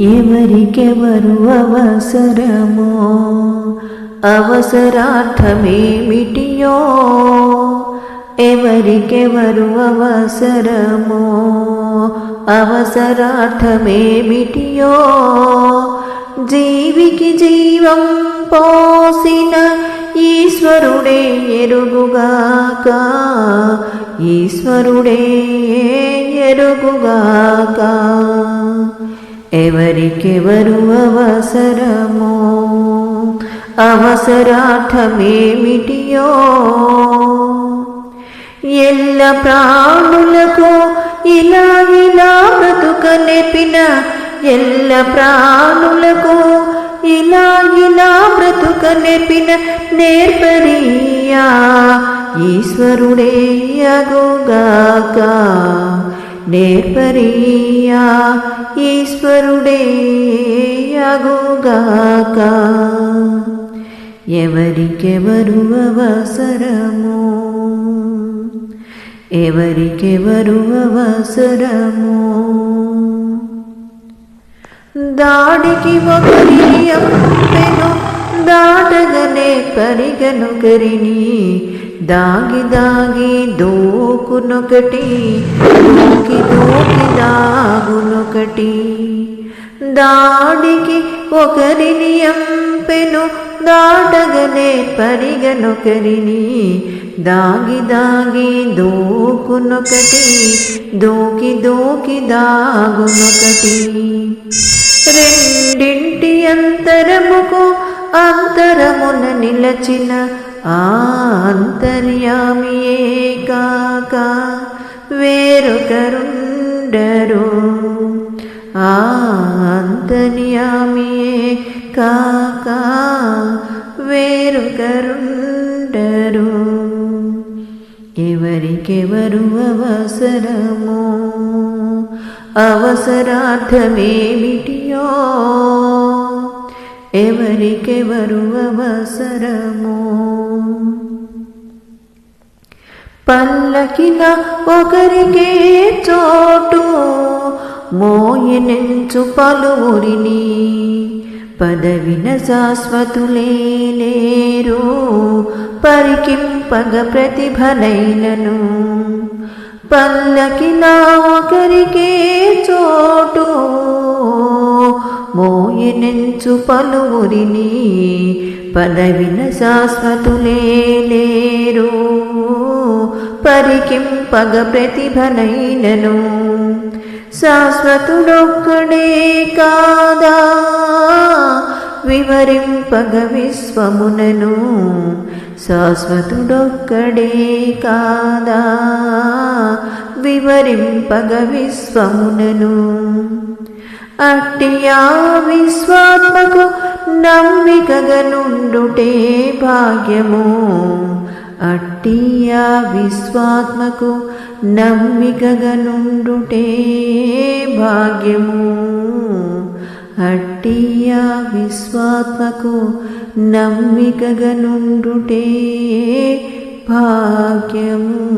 ఎవరికెవరు అవసరమో? అవసరార్థమేమిటియో? ఎవరికెవరు అవసరమో? అవసరార్థమేమిటియో? జీవికి జీవం పోసిన ఈశ్వరుడే ఎరుగుగాక. ఈశ్వరుడే ఎరుగుగాక. ఎవరికెవరు అవసరమో? అవసరార్థమేమిటియో? ఎల్ల ప్రాణులకు ఇలా ఇలా బ్రతుక నెపిన ఎల్ల ప్రాణులకు ఇలా ఇలా బ్రతుక నెపిన నేర్పరియా ఈశ్వరుడే అగుగాక నేర్పరియా ఈశ్వరుడే అగుగాక ఎవరికెవరు అవసరము ఎవరికెవరు అవసరము దాడికి ఒకరి అప్పెను దాటగనే పరిగనుకరిని దాగి దాగి దూకునొకటి దూకి దూకి ఒకటి దాడికి ఒకరిని ఎంపెను దాటగనే పరిగనొకరిని దాగి దాగి దూకునొకటి దూకి దూకి దాగునొకటి. రెండింటి అంతరముకు అంతరమున నిలచిన ఆ అంతర్యామియే కాక వేరొకరుండరు. ఆ అంతర్యామియే కాక వేరొకరుండరు. ఎవరికెవరు అవసరమో అవసరార్థమేమిటియో ఎవరికెవరు అవసరమో. పల్లకిన ఒకరికే చోటు మోయనెంచు పలువురిని పదవిన శాశ్వతులేరు పరికింపగ ప్రతిభలైనను పల్లకి నా ఒకరికే చోటు. మోయనెంచు పలువురిని పదవిన శాశ్వతులేరు పరికింపగ ప్రతిభలైనను శాశ్వతుడొక్కడే కాదా? వివరింపగ విశ్వమునను శాశ్వతుడొక్కడే కాదా? వివరింపగ విశ్వమునను అట్టియా విశ్వాత్మకు నమ్మికగనుండుటే భాగ్యము. అట్టియా విశ్వాత్మకు నమ్మికగనుండుటే భాగ్యము. అట్టియా విశ్వాత్మకు నమ్మికగనుండుటే భాగ్యము.